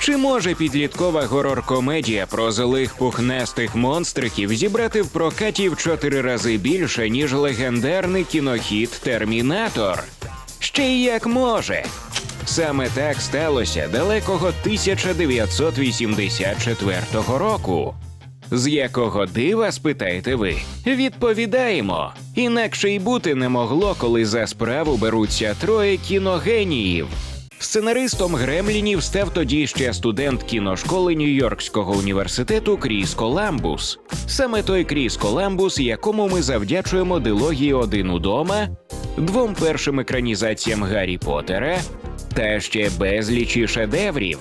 Чи може підліткова горор-комедія про злих пухнастих монстриків зібрати в прокаті в чотири рази більше, ніж легендарний кінохіт Термінатор? Ще й як може. Саме так сталося далекого 1984 року. З якого дива, спитаєте ви? Відповідаємо. Інакше й бути не могло, коли за справу беруться троє кіногеніїв. Сценаристом Гремлінів став тоді ще студент кіношколи Нью-Йоркського університету Кріс Коламбус. Саме той Кріс Коламбус, якому ми завдячуємо дилогії один удома, двом першим екранізаціям Гаррі Поттера та ще безлічі шедеврів.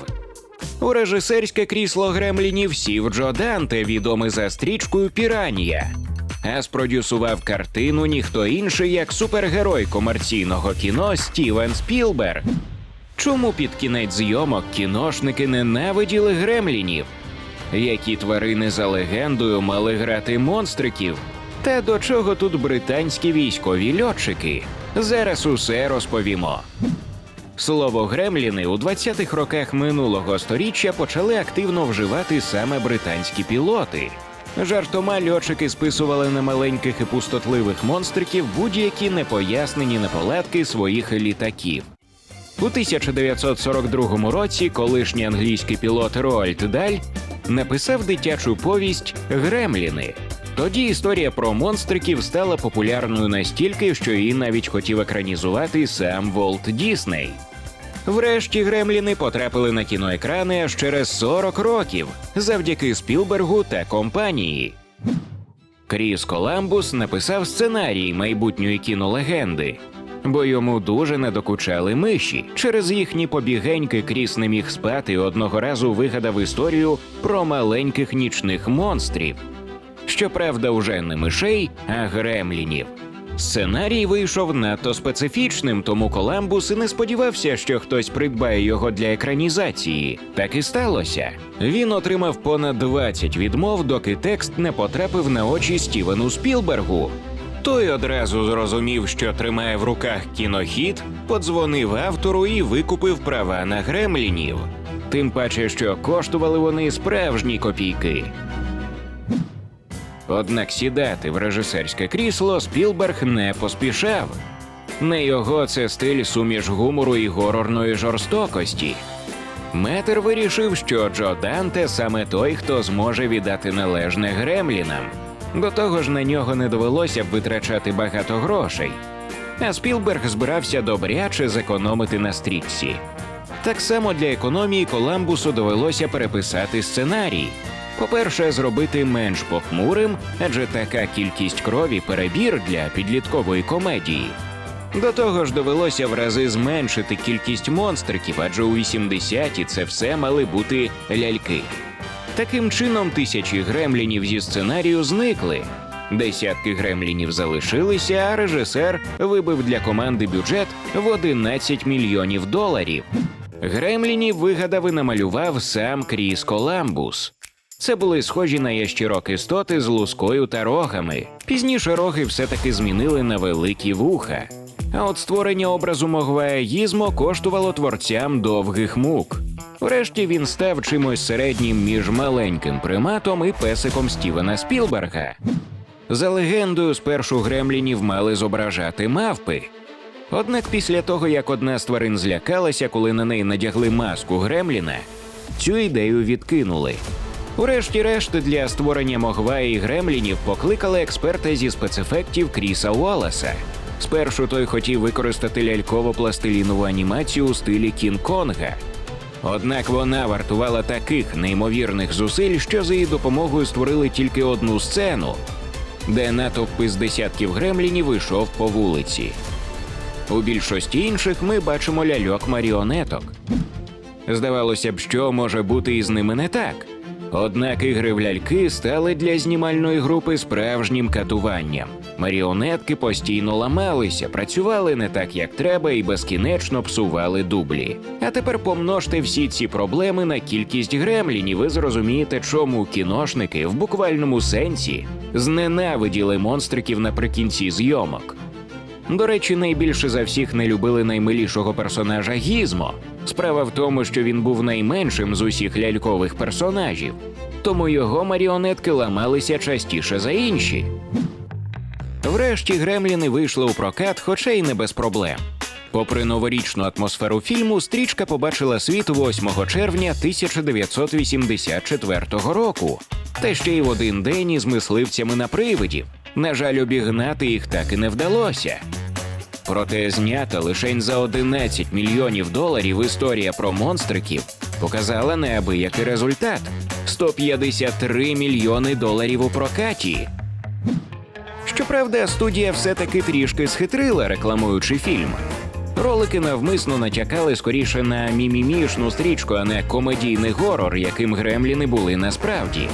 У режисерське крісло Гремлінів сів Джо Данте, відомий за стрічкою Піранія. А спродюсував картину ніхто інший, як супергерой комерційного кіно Стівен Спілберг. Чому під кінець зйомок кіношники ненавиділи гремлінів? Які тварини за легендою мали грати монстриків? Та до чого тут британські військові льотчики? Зараз усе розповімо. Слово гремліни у 20-х роках минулого сторіччя почали активно вживати саме британські пілоти. Жартома льотчики списували на маленьких і пустотливих монстриків будь-які непояснені неполадки своїх літаків. У 1942 році колишній англійський пілот Роальд Даль написав дитячу повість Гремліни. Тоді історія про монстриків стала популярною настільки, що її навіть хотів екранізувати сам Волт Дісней. Врешті Гремліни потрапили на кіноекрани аж через 40 років завдяки Спілбергу та компанії. Кріс Коламбус написав сценарій майбутньої кінолегенди, бо йому дуже не докучали миші. Через їхні побігеньки Кріс не міг спати і одного разу вигадав історію про маленьких нічних монстрів. Щоправда, вже не мишей, а гремлінів. Сценарій вийшов надто специфічним, тому Коламбус і не сподівався, що хтось придбає його для екранізації. Так і сталося. Він отримав понад 20 відмов, доки текст не потрапив на очі Стівену Спілбергу. Той одразу зрозумів, що тримає в руках кінохід, подзвонив автору і викупив права на гремлінів. Тим паче, що коштували вони справжні копійки. Однак сідати в режисерське крісло Спілберг не поспішав. Не його це стиль суміш гумору і горорної жорстокості. Метр вирішив, що Джо Данте саме той, хто зможе віддати належне гремлінам. До того ж, на нього не довелося б витрачати багато грошей. А Спілберг збирався добряче зекономити на стрічці. Так само для економії Коламбусу довелося переписати сценарій. По-перше, зробити менш похмурим, адже така кількість крові перебір для підліткової комедії. До того ж, довелося в рази зменшити кількість монстриків, адже у 80-ті це все мали бути ляльки. Таким чином, тисячі гремлінів зі сценарію зникли. Десятки гремлінів залишилися, а режисер вибив для команди бюджет в 11 мільйонів доларів. Гремлінів вигадав і намалював сам Кріс Коламбус. Це були схожі на ящірок істоти з лускою та рогами. Пізніше роги все-таки змінили на великі вуха. А от створення образу Могвая Гізмо коштувало творцям довгих мук. Врешті він став чимось середнім між маленьким приматом і песиком Стівена Спілберга. За легендою, спершу гремлінів мали зображати мавпи. Однак після того, як одна з тварин злякалася, коли на неї надягли маску Гремліна, цю ідею відкинули. Урешті-решт для створення Могвая і Гремлінів покликали експерта зі спецефектів Кріса Уоллеса. Спершу той хотів використати ляльково-пластилінову анімацію у стилі Кінг-Конга. Однак вона вартувала таких неймовірних зусиль, що за її допомогою створили тільки одну сцену, де натовпи з десятків гремлінів йшов по вулиці. У більшості інших ми бачимо ляльок маріонеток. Здавалося б, що може бути із ними не так. Однак ігри в ляльки стали для знімальної групи справжнім катуванням. Маріонетки постійно ламалися, працювали не так, як треба, і безкінечно псували дублі. А тепер помножте всі ці проблеми на кількість гремлінів, ви зрозумієте, чому кіношники в буквальному сенсі зненавиділи монстриків наприкінці зйомок. До речі, найбільше за всіх не любили наймилішого персонажа Гізмо. Справа в тому, що він був найменшим з усіх лялькових персонажів, тому його маріонетки ламалися частіше за інші. Врешті Гремліни вийшли у прокат, хоча й не без проблем. Попри новорічну атмосферу фільму, стрічка побачила світ 8 червня 1984 року, та ще й в один день із мисливцями на привидів. На жаль, обігнати їх так і не вдалося. Проте знята лише за 11 мільйонів доларів історія про монстриків показала неабиякий результат 153 мільйони доларів у прокаті. Щоправда, студія все-таки трішки схитрила, рекламуючи фільм. Ролики навмисно натякали скоріше на мімімішну стрічку, а не комедійний горор, яким гремліни були насправді.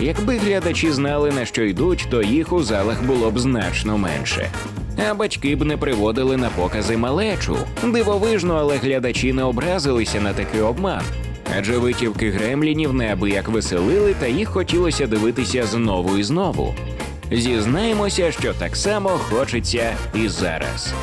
Якби глядачі знали на що йдуть, то їх у залах було б значно менше. А батьки б не приводили на покази малечу. Дивовижно, але глядачі не образилися на такий обман. Адже витівки гремлінів неабияк веселили, та їх хотілося дивитися знову і знову. Зізнаємося, що так само хочеться і зараз.